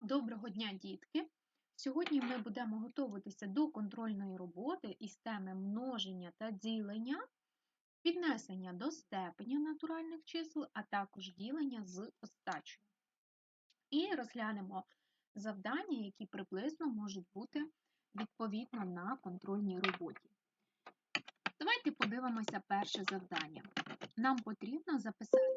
Доброго дня, дітки! Сьогодні ми будемо готуватися до контрольної роботи із теми множення та ділення, піднесення до степеня натуральних чисел, а також ділення з остачею. І розглянемо завдання, які приблизно можуть бути відповідно на контрольній роботі. Давайте подивимося перше завдання. Нам потрібно записати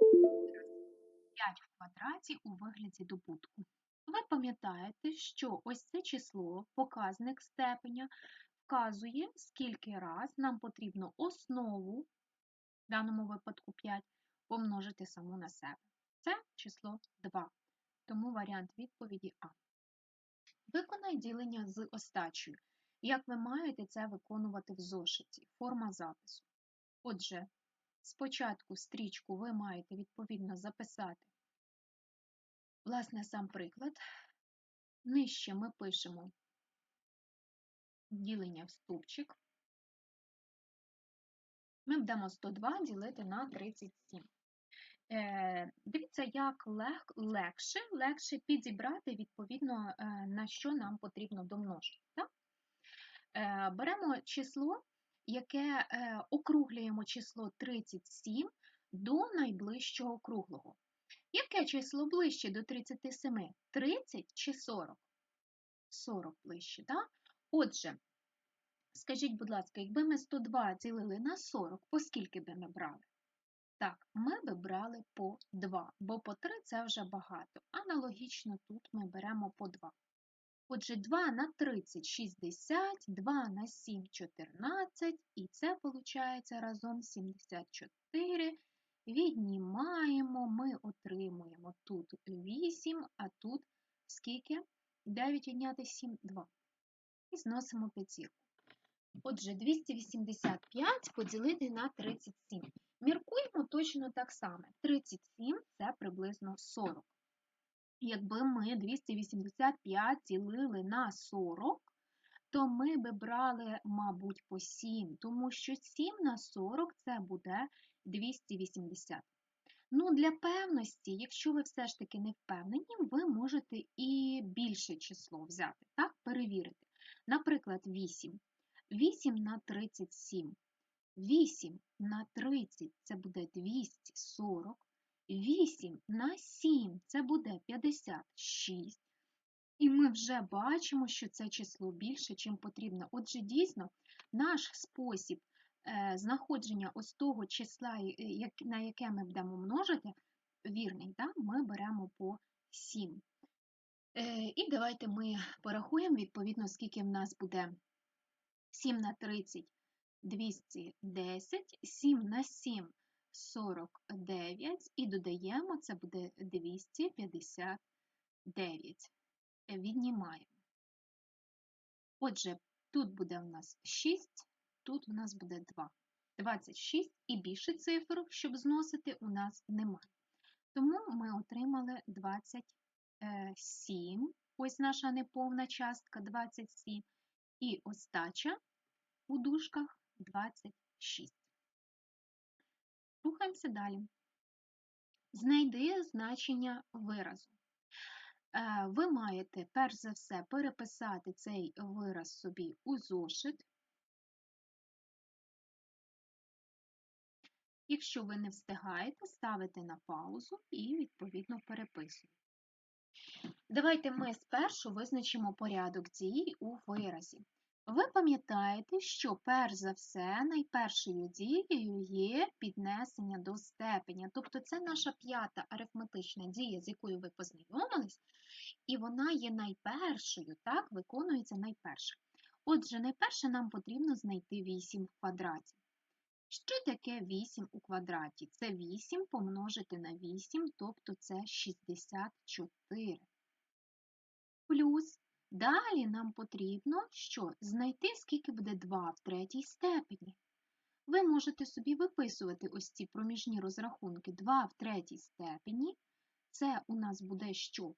5 в квадраті у вигляді добутку. Ви пам'ятаєте, що ось це число, показник степеня, вказує, скільки раз нам потрібно основу, в даному випадку 5, помножити саму на себе. Це число 2, тому варіант відповіді А. Виконай ділення з остачею. Як ви маєте це виконувати в зошиті? Форма запису. Отже, спочатку стрічку ви маєте відповідно записати Власне, сам приклад. Нижче ми пишемо ділення в стовпчик. Ми будемо 102 ділити на 37. Е, Дивіться, як лег, легше легше підібрати, відповідно, е, на що нам потрібно домножити. Так? Е, Беремо число, яке е, округлюємо число 37 до найближчого круглого. Яке число ближче до 37? 30 чи 40? 40 ближче, так? Отже, скажіть, будь ласка, якби ми 102 ділили на 40, по скільки би ми брали? Так, ми би брали по 2, бо по 3 це вже багато. Аналогічно тут ми беремо по 2. Отже, 2 на 30 – 60, 2 на 7 – 14, і це виходить разом 74. Віднімаємо, ми отримуємо тут 8, а тут скільки? 9 відняти 7, 2. І зносимо п'ятірку. Отже, 285 поділити на 37. Міркуємо точно так само. 37 це приблизно 40. Якби ми 285 ділили на 40, то ми би брали, мабуть, по 7, тому що 7 на 40 це буде 280. Ну, Для певності, якщо ви все ж таки не впевнені, ви можете і більше число взяти, так, перевірити. Наприклад, 8. 8 на 37. 8 на 30 це буде 240. 8 на 7 це буде 56. І ми вже бачимо, що це число більше, чим потрібно. Отже, дійсно, наш спосіб е, знаходження ось того числа, на яке ми будемо множити, вірний, так? ми беремо по 7. Е, і давайте ми порахуємо, відповідно, скільки в нас буде 7 на 30 210, 7 на 7 49, і додаємо, це буде 259 віднімаємо. Отже, тут буде у нас 6, тут у нас буде 2. 26 і більше цифр, щоб зносити, у нас немає. Тому ми отримали 27, ось наша неповна частка 27, і остача у дужках 26. Рухаємося далі. Знайди значення виразу. Е, ви маєте, перш за все, переписати цей вираз собі у зошит. Якщо ви не встигаєте, ставите на паузу і, відповідно, переписуєте. Давайте ми спершу визначимо порядок дій у виразі. Ви пам'ятаєте, що перш за все найпершою дією є піднесення до степеня, тобто це наша п'ята арифметична дія, з якою ви познайомились, і вона є найпершою, так, виконується найперше. Отже, найперше нам потрібно знайти 8 в квадраті. Що таке 8 у квадраті? Це 8 помножити на 8, тобто це 64. Плюс Далі нам потрібно що? Знайти, скільки буде 2 в третій степені. Ви можете собі виписувати ось ці проміжні розрахунки 2 в третій степені. Це у нас буде що?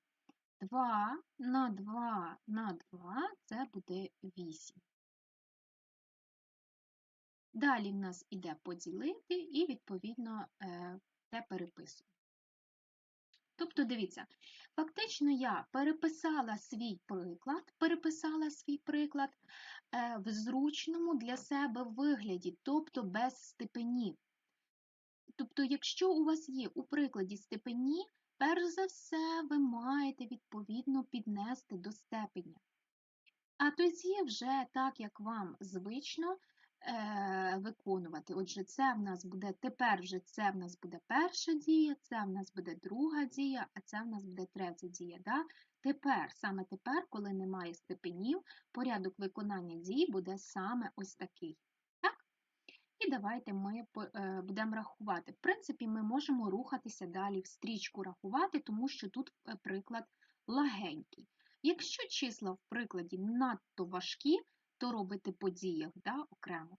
2 на 2 на 2 це буде 8. Далі в нас іде поділити і, відповідно, е, те переписуємо. Тобто, дивіться, фактично я переписала свій приклад, переписала свій приклад е, в зручному для себе вигляді, тобто без степенів. Тобто, якщо у вас є у прикладі степені, перш за все ви маєте відповідно піднести до степеня. А тоді вже так, як вам звично е, виконувати. Отже, це в нас буде тепер вже це в нас буде перша дія, це в нас буде друга дія, а це в нас буде третя дія. Да? Тепер, саме тепер, коли немає степенів, порядок виконання дій буде саме ось такий. І давайте ми е, будемо рахувати. В принципі, ми можемо рухатися далі в стрічку рахувати, тому що тут е, приклад лагенький. Якщо числа в прикладі надто важкі, то робите по діях да, окремо.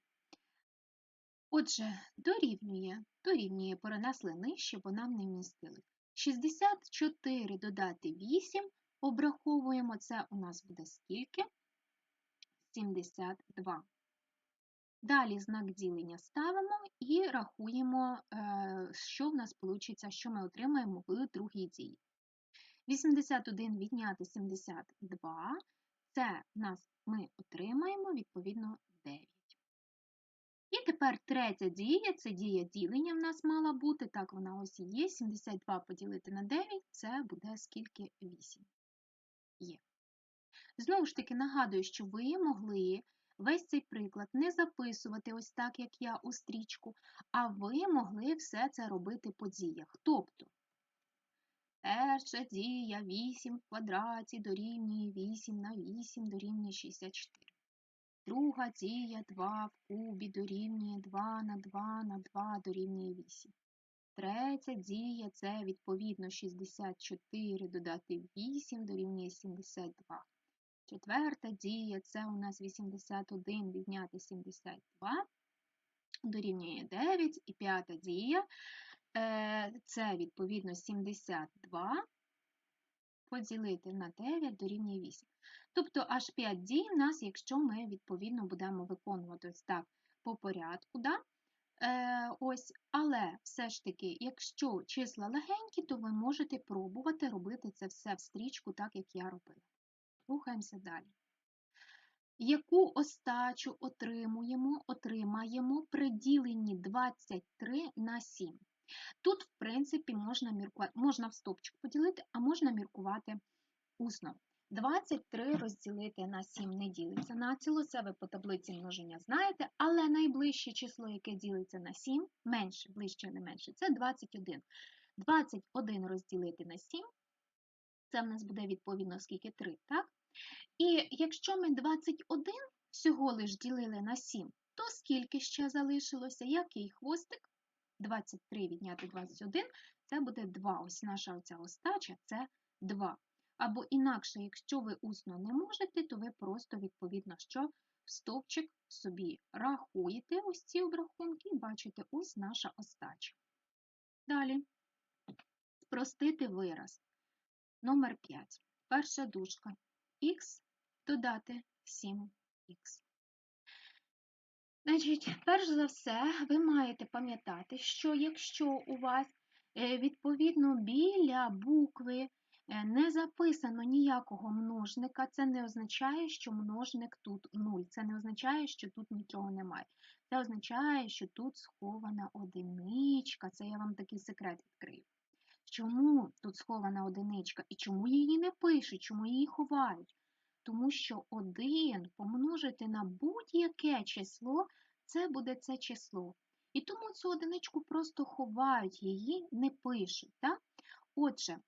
Отже, дорівнює, дорівнює перенесли нижче, бо нам не вмістили. 64 додати 8, обраховуємо, це у нас буде скільки? 72. Далі знак ділення ставимо і рахуємо, що в нас вийде, що ми отримаємо в другій дії. 81 відняти 72, це нас ми отримаємо, відповідно, 9. І тепер третя дія, це дія ділення в нас мала бути. Так, вона ось і є. 72 поділити на 9, це буде скільки 8 є. Знову ж таки, нагадую, що ви могли весь цей приклад не записувати ось так, як я у стрічку, а ви могли все це робити по діях. Тобто, перша дія 8 в квадраті дорівнює 8 на 8 дорівнює 64. Друга дія 2 в кубі дорівнює 2 на 2 на 2 дорівнює 8. Третя дія це відповідно 64 додати 8 дорівнює 72. Четверта дія це у нас 81 відняти 72 дорівнює 9. І п'ята дія е, це відповідно 72 поділити на 9 дорівнює 8. Тобто аж 5 дій в нас, якщо ми відповідно будемо виконувати ось так по порядку. Да? Е, ось, Але все ж таки, якщо числа легенькі, то ви можете пробувати робити це все в стрічку, так як я робила. Рухаємося далі. Яку остачу отримуємо, отримаємо при діленні 23 на 7? Тут, в принципі, можна міркувати, можна в стопчик поділити, а можна міркувати усно. 23 розділити на 7 не ділиться націло, це ви по таблиці множення знаєте, але найближче число, яке ділиться на 7, менше, ближче не менше, це 21. 21 розділити на 7, це в нас буде відповідно скільки 3, так? І якщо ми 21 всього лиш ділили на 7, то скільки ще залишилося? Який хвостик? 23 відняти 21, це буде 2. Ось наша оця остача це 2. Або інакше, якщо ви усно не можете, то ви просто, відповідно, що в стовпчик собі рахуєте ось ці обрахунки і бачите, ось наша остача. Далі спростити вираз. Номер 5. Перша дужка. Х додати 7х. Значить, перш за все, ви маєте пам'ятати, що якщо у вас е, відповідно біля букви Е, не записано ніякого множника, це не означає, що множник тут 0. Це не означає, що тут нічого немає. Це означає, що тут схована одиничка. Це я вам такий секрет відкрию. Чому тут схована одиничка і чому її не пишуть, чому її ховають? Тому що 1 помножити на будь-яке число, це буде це число. І тому цю одиничку просто ховають, її не пишуть. Так? Отже,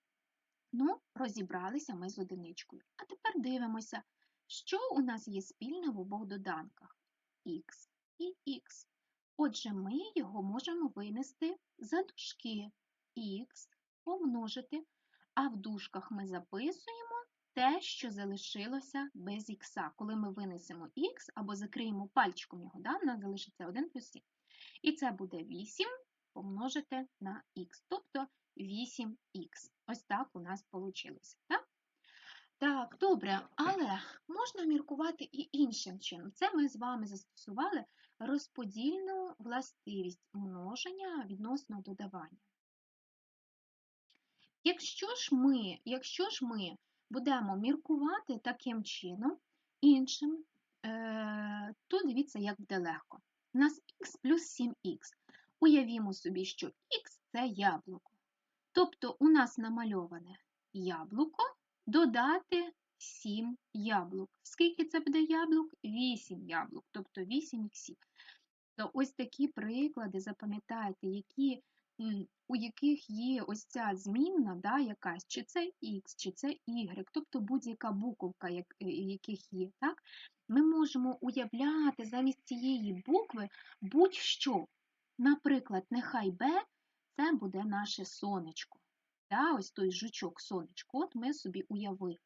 Ну, розібралися ми з одиничкою. А тепер дивимося, що у нас є спільне в обох доданках х і х. Отже, ми його можемо винести за дужки х помножити, а в дужках ми записуємо те, що залишилося без х. Коли ми винесемо х або закриємо пальчиком його, да, у нас залишиться 1 плюс 7. І це буде 8 помножити на х. Тобто 8х. Ось так у нас вийшло. Так? Так, добре, але можна міркувати і іншим чином. Це ми з вами застосували розподільну властивість множення відносно додавання. Якщо ж ми, якщо ж ми будемо міркувати таким чином, іншим, е, то дивіться, як буде легко. У нас х плюс 7х. Уявімо собі, що х це яблуко. Тобто у нас намальоване яблуко додати 7 яблук. Скільки це буде яблук? 8 яблук, тобто 8 іксів. То ось такі приклади, запам'ятайте, які, у яких є ось ця змінна, да, якась, чи це Х, чи це Y, тобто будь-яка буковка, як, е, яких є. Так? Ми можемо уявляти замість цієї букви будь-що. Наприклад, нехай Б це буде наше сонечко. Да, Ось той жучок сонечко, от ми собі уявили.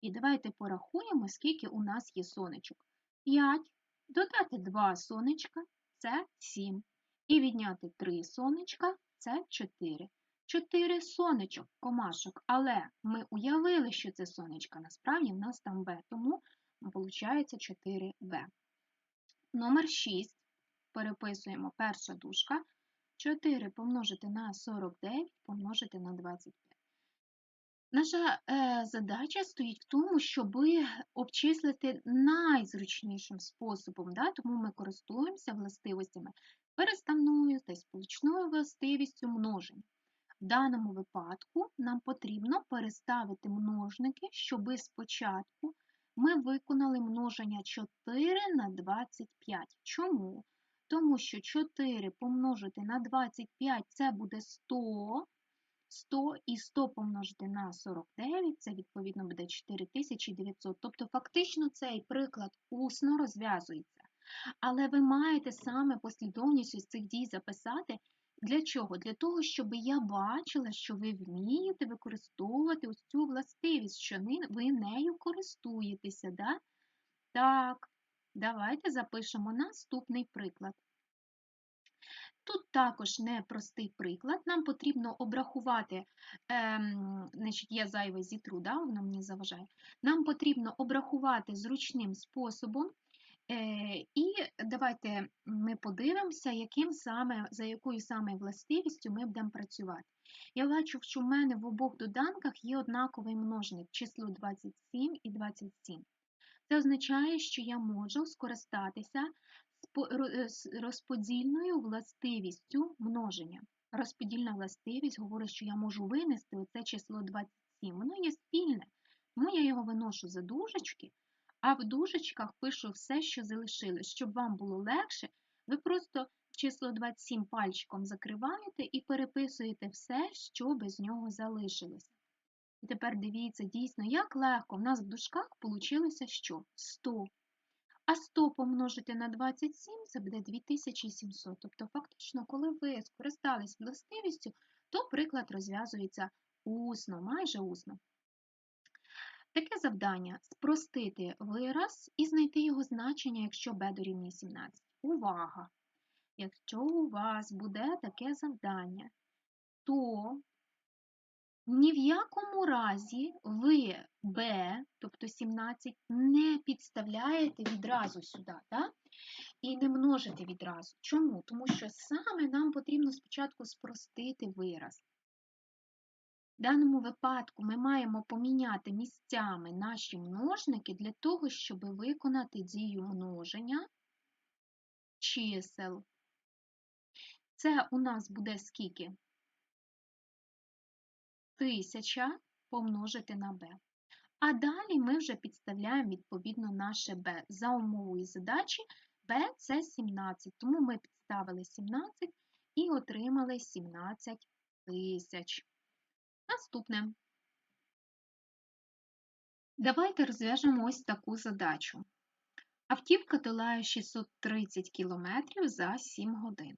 І давайте порахуємо, скільки у нас є сонечок. 5, додати 2 сонечка це 7. І відняти 3 сонечка це 4. 4 сонечок, комашок, але ми уявили, що це сонечка. Насправді в нас там Б, тому виходить 4Б. Номер 6. Переписуємо перша дужка. 4 помножити на 49 помножити на 25. Наша е, задача стоїть в тому, щоб обчислити найзручнішим способом, да? тому ми користуємося властивостями переставною та сполучною властивістю множення. В даному випадку нам потрібно переставити множники, щоб спочатку ми виконали множення 4 на 25. Чому? Тому що 4 помножити на 25 це буде 100. 100 і 100 помножити на 49, це відповідно буде 4900. Тобто, фактично, цей приклад усно розв'язується. Але ви маєте саме послідовність цих дій записати. Для чого? Для того, щоб я бачила, що ви вмієте використовувати ось цю властивість, що ви нею користуєтеся. Да? Так, давайте запишемо наступний приклад. Тут також непростий приклад. Нам потрібно обрахувати, ем, значить, я зайве зітру, да, воно мені заважає. Нам потрібно обрахувати зручним способом. Е, і давайте ми подивимося, яким саме, за якою саме властивістю ми будемо працювати. Я бачу, що в мене в обох доданках є однаковий множник число 27 і 27. Це означає, що я можу скористатися Е, розподільною властивістю множення. Розподільна властивість говорить, що я можу винести оце число 27. Воно є спільне, тому я його виношу за дужечки, а в дужечках пишу все, що залишилось. Щоб вам було легше, ви просто число 27 пальчиком закриваєте і переписуєте все, що без нього залишилося. І тепер дивіться, дійсно, як легко. У нас в дужках вийшло що? 100. А 100 помножити на 27 це буде 2700. Тобто, фактично, коли ви скористались властивістю, то приклад розв'язується усно, майже усно. Таке завдання спростити вираз і знайти його значення, якщо b дорівнює 17. Увага! Якщо у вас буде таке завдання, то ні в якому разі ви b, тобто 17, не підставляєте відразу сюди, так? і не множите відразу. Чому? Тому що саме нам потрібно спочатку спростити вираз. В даному випадку ми маємо поміняти місцями наші множники для того, щоб виконати дію множення чисел. Це у нас буде скільки? 1000 помножити на b. А далі ми вже підставляємо відповідно наше b. За умовою задачі b це 17, тому ми підставили 17 і отримали 17 тисяч. Наступне. Давайте розв'яжемо ось таку задачу. Автівка долає 630 км за 7 годин.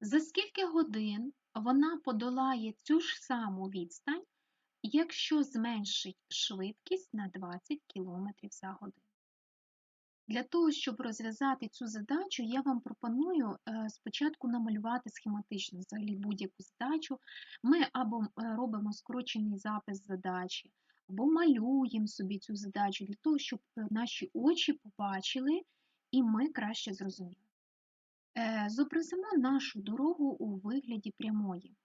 За скільки годин вона подолає цю ж саму відстань, якщо зменшить швидкість на 20 км за годину. Для того, щоб розв'язати цю задачу, я вам пропоную е, спочатку намалювати схематично взагалі будь-яку задачу. Ми або е, робимо скорочений запис задачі, або малюємо собі цю задачу для того, щоб е, наші очі побачили і ми краще зрозуміли. Зобразимо нашу дорогу у вигляді прямої.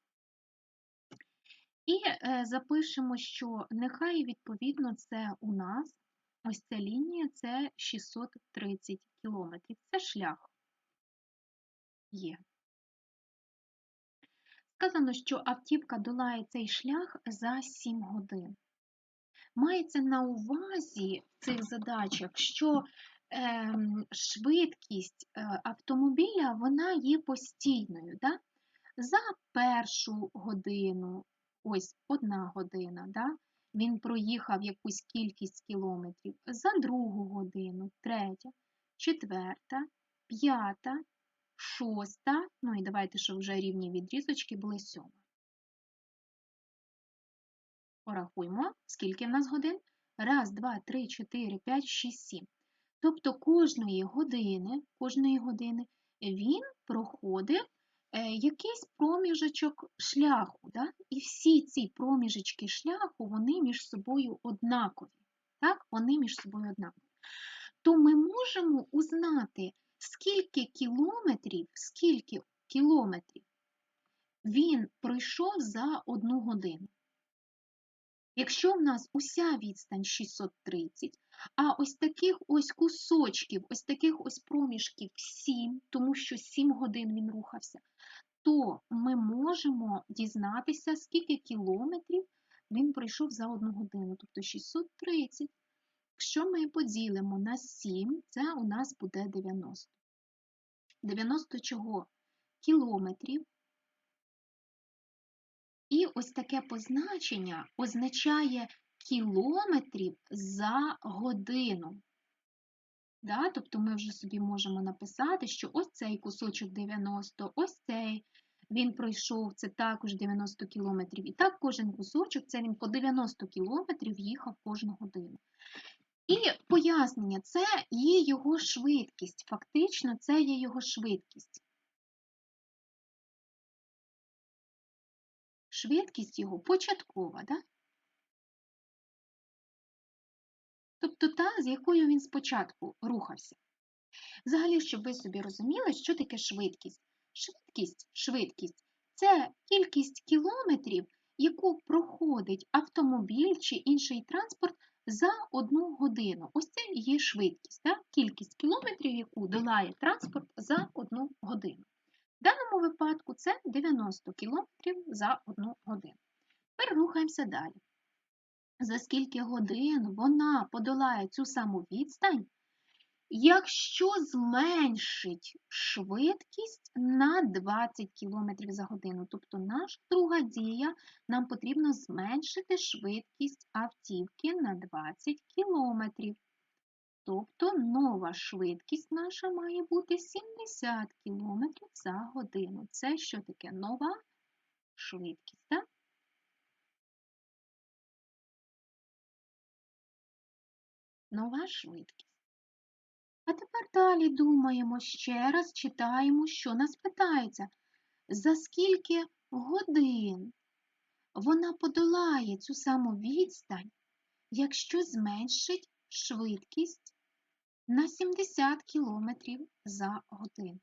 І запишемо, що нехай відповідно це у нас ось ця лінія це 630 кілометрів. Це шлях є. Сказано, що автівка долає цей шлях за 7 годин. Мається на увазі в цих задачах, що е, швидкість автомобіля вона є постійною. Да? За першу годину, ось одна година, да? Він проїхав якусь кількість кілометрів, за другу годину, третя, четверта, п'ята, шоста, ну і давайте, щоб вже рівні відрізочки були сьома. Порахуємо, скільки в нас годин? Раз, два, три, чотири, п'ять, шість, сім. Тобто кожної години, кожної години він проходив якийсь проміжечок шляху. Да? І всі ці проміжечки шляху, вони між собою однакові. Так? Вони між собою однакові. То ми можемо узнати, скільки кілометрів, скільки кілометрів він пройшов за одну годину. Якщо в нас уся відстань 630, а ось таких ось кусочків, ось таких ось проміжків 7, тому що 7 годин він рухався, то ми можемо дізнатися, скільки кілометрів він пройшов за одну годину, тобто 630. Якщо ми поділимо на 7, це у нас буде 90. 90 чого? Кілометрів. І ось таке позначення означає кілометрів за годину. Да? Тобто ми вже собі можемо написати, що ось цей кусочок 90, ось цей він пройшов, це також 90 кілометрів. І так кожен кусочок, це він по 90 кілометрів їхав кожну годину. І пояснення, це є його швидкість. Фактично, це є його швидкість. Швидкість його початкова, да? Тобто та, з якою він спочатку рухався. Взагалі, щоб ви собі розуміли, що таке швидкість. Швидкість, швидкість це кількість кілометрів, яку проходить автомобіль чи інший транспорт за одну годину. Ось це є швидкість, так? кількість кілометрів, яку долає транспорт за одну годину. В даному випадку це 90 км за одну годину. Тепер рухаємося далі. За скільки годин вона подолає цю саму відстань, якщо зменшить швидкість на 20 км за годину. Тобто наша друга дія, нам потрібно зменшити швидкість автівки на 20 км. Тобто нова швидкість наша має бути 70 км за годину. Це що таке нова швидкість? так? Нова швидкість. А тепер далі думаємо ще раз, читаємо, що нас питається. За скільки годин вона подолає цю саму відстань, якщо зменшить швидкість на 70 км за годину.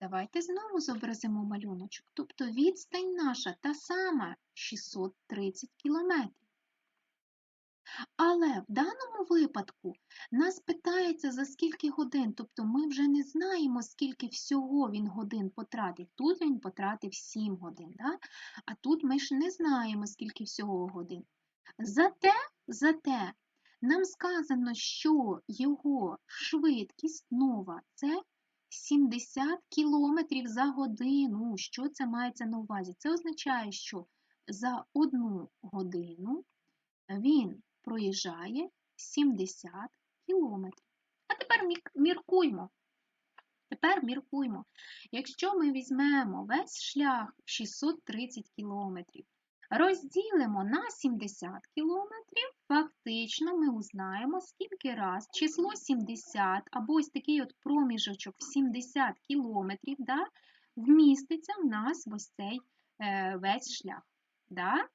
Давайте знову зобразимо малюночок. Тобто відстань наша та сама 630 км. Але в даному випадку нас питається за скільки годин, тобто ми вже не знаємо, скільки всього він годин потратив. Тут він потратив 7 годин, да? а тут ми ж не знаємо, скільки всього годин. Зате, зате нам сказано, що його швидкість нова це 70 км за годину. Що це мається на увазі? Це означає, що за одну годину він проїжджає 70 км. А тепер міркуймо. Тепер міркуймо. Якщо ми візьмемо весь шлях 630 км, розділимо на 70 км, фактично ми узнаємо, скільки раз число 70 або ось такий от проміжочок в 70 км да, вміститься в нас ось цей е, весь шлях. Да?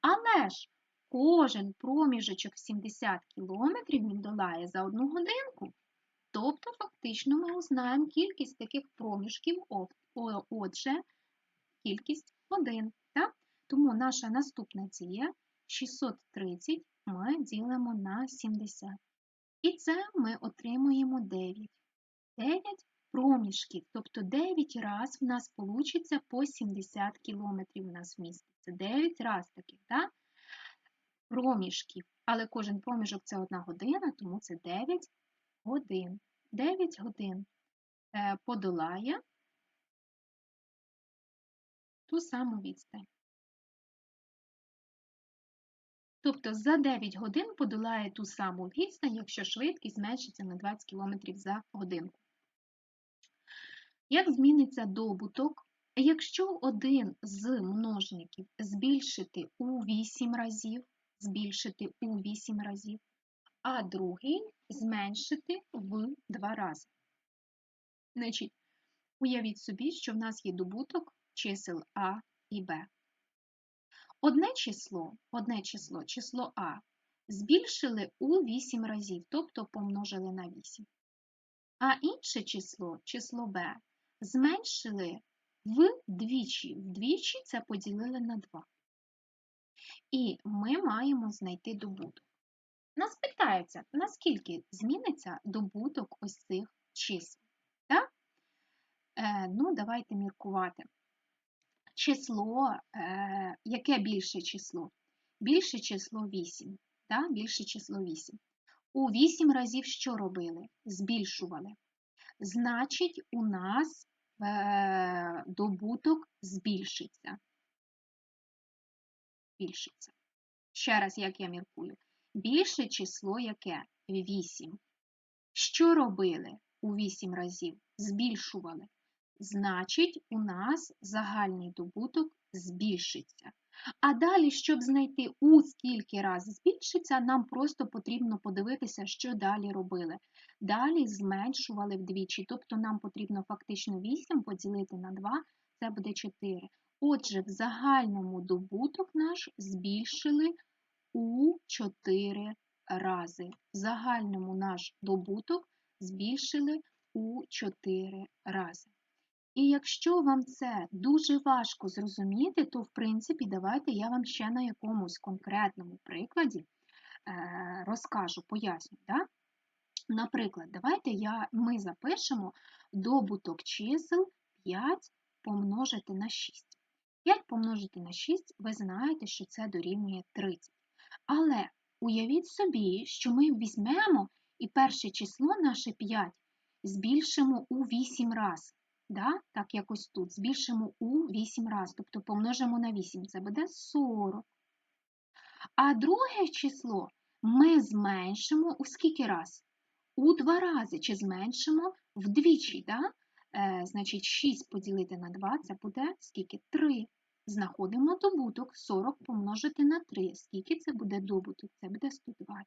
Але ж кожен проміжочок 70 км він долає за одну годинку. Тобто, фактично, ми узнаємо кількість таких проміжків, отже, кількість годин. Так? Тому наша наступна дія 630 ми ділимо на 70. І це ми отримуємо 9. 9 проміжків, тобто 9 раз в нас вийде по 70 км у нас вміститься. 9 раз таких, так? Проміжків. Але кожен проміжок це 1 година, тому це 9 годин. 9 годин е, подолає ту саму відстань. Тобто за 9 годин подолає ту саму відстань, якщо швидкість зменшиться на 20 км за годинку. Як зміниться добуток, якщо один з множників збільшити у 8 разів, збільшити у 8 разів, а другий зменшити в 2 рази. Значить, уявіть собі, що в нас є добуток чисел А і Б. Одне число, одне число, число А, збільшили у 8 разів, тобто помножили на 8. А інше число, число Б, зменшили вдвічі. Вдвічі це поділили на 2. І ми маємо знайти добуток. Нас питаються, наскільки зміниться добуток ось цих чисел. Так? Е, ну, давайте міркувати. Число, е, яке більше число? Більше число 8. Так? Більше число 8. У 8 разів що робили? Збільшували. Значить, у нас е, добуток збільшиться. Збільшиться. Ще раз, як я міркую. Більше число яке? 8. Що робили у 8 разів? Збільшували. Значить, у нас загальний добуток збільшиться. А далі, щоб знайти у скільки разів збільшиться, нам просто потрібно подивитися, що далі робили. Далі зменшували вдвічі, тобто нам потрібно фактично 8 поділити на 2, це буде 4. Отже, в загальному добуток наш збільшили у 4 рази. В загальному наш добуток збільшили у 4 рази. І якщо вам це дуже важко зрозуміти, то, в принципі, давайте я вам ще на якомусь конкретному прикладі е, розкажу, поясню. Да? Наприклад, давайте я, ми запишемо добуток чисел 5 помножити на 6. 5 помножити на 6, ви знаєте, що це дорівнює 30. Але уявіть собі, що ми візьмемо і перше число наше 5 збільшимо у 8 разів да? так якось тут, збільшимо у 8 разів, тобто помножимо на 8, це буде 40. А друге число ми зменшимо у скільки раз? У 2 рази, чи зменшимо вдвічі. Да? Е, Значить, 6 поділити на 2 це буде скільки? 3. Знаходимо добуток 40 помножити на 3. Скільки це буде добуток? Це буде 120.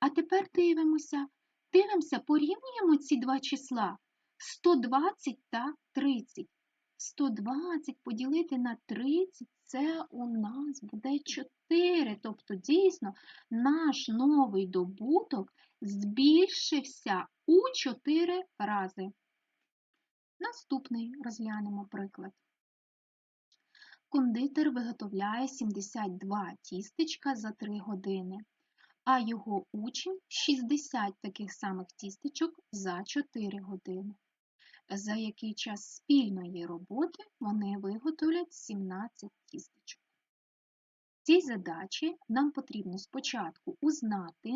А тепер дивимося. Дивимося, порівнюємо ці два числа. 120 та 30. 120 поділити на 30 це у нас буде 4. Тобто, дійсно, наш новий добуток збільшився у 4 рази. Наступний розглянемо приклад. Кондитер виготовляє 72 тістечка за 3 години, а його учень 60 таких самих тістечок за 4 години за який час спільної роботи вони виготовлять 17 тістечок. В цій задачі нам потрібно спочатку узнати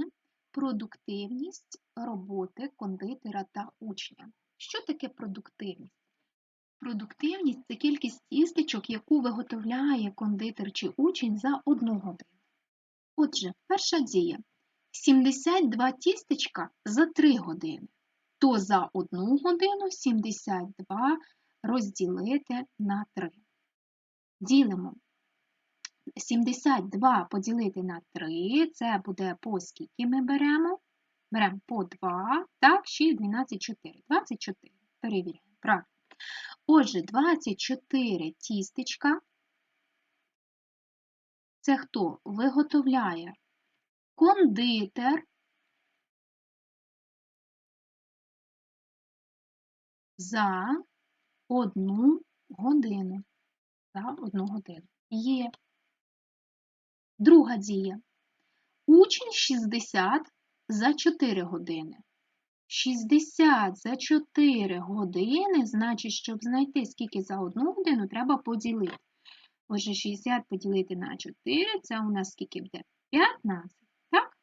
продуктивність роботи кондитера та учня. Що таке продуктивність? Продуктивність це кількість тістечок, яку виготовляє кондитер чи учень за одну годину. Отже, перша дія 72 тістечка за 3 години то за одну годину 72 розділити на 3. Ділимо 72 поділити на 3, це буде по скільки ми беремо? Беремо по 2, так, 6, 12, 4. 24. Перевіряємо. Правильно. Отже, 24 тістечка. Це хто виготовляє кондитер за одну годину. За одну годину. Є. Друга дія. Учень 60 за 4 години. 60 за 4 години, значить, щоб знайти, скільки за одну годину, треба поділити. Отже, 60 поділити на 4, це у нас скільки буде? 15, так?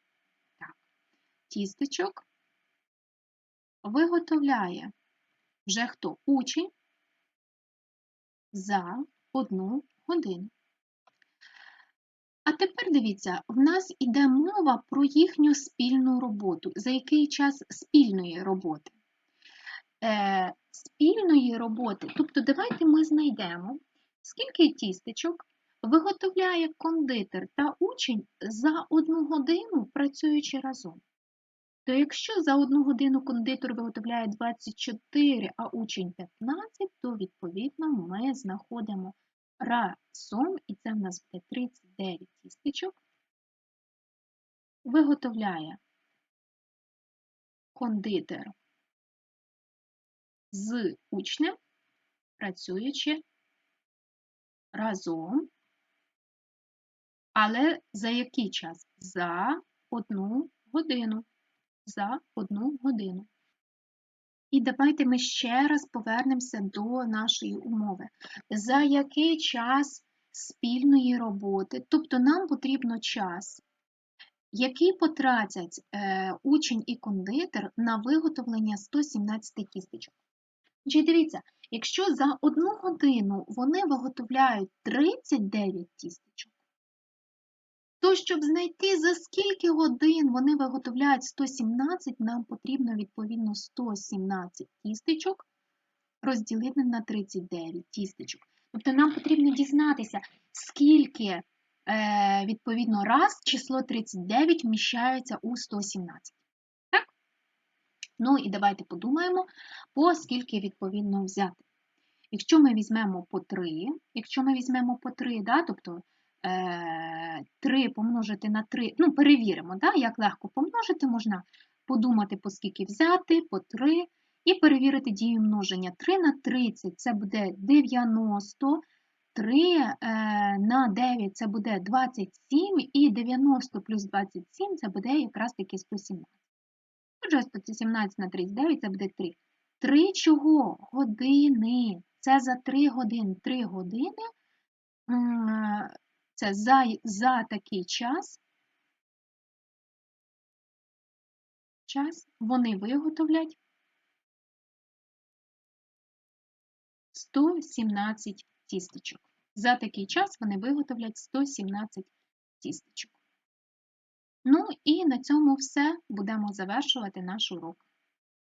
Так. Тістечок виготовляє вже хто? Учень за одну годину. Тепер дивіться, в нас іде мова про їхню спільну роботу. За який час спільної роботи? Е, Спільної роботи, тобто давайте ми знайдемо, скільки тістечок виготовляє кондитер та учень за одну годину, працюючи разом. То якщо за одну годину кондитер виготовляє 24, а учень 15, то відповідно ми знаходимо разом, і це в нас буде 39 тістечок, виготовляє кондитер з учнем, працюючи разом, але за який час? За одну годину. За одну годину. І давайте ми ще раз повернемося до нашої умови. За який час спільної роботи, тобто нам потрібно час, який потратять е, учень і кондитер на виготовлення 117 кісточок. Чи дивіться, якщо за одну годину вони виготовляють 39 тістечок, то, щоб знайти, за скільки годин вони виготовляють 117, нам потрібно, відповідно, 117 тістечок розділити на 39 тістечок. Тобто нам потрібно дізнатися, скільки, е, відповідно, раз число 39 вміщається у 117. Так? Ну і давайте подумаємо, по скільки, відповідно, взяти. Якщо ми візьмемо по 3, якщо ми візьмемо по 3, да, тобто 3 е, помножити на 3, ну, перевіримо, да, як легко помножити, можна подумати, по скільки взяти, по 3, і перевірити дію множення. 3 на 30 це буде 90, 3 е, на 9 це буде 27, і 90 плюс 27 це буде якраз таки 117. Отже, 117 на 39 це буде 3. 3 чого? Години. Це за 3 години. 3 години це за, за такий час, час вони виготовлять 117 тістечок. За такий час вони виготовлять 117 тістечок. Ну і на цьому все будемо завершувати наш урок.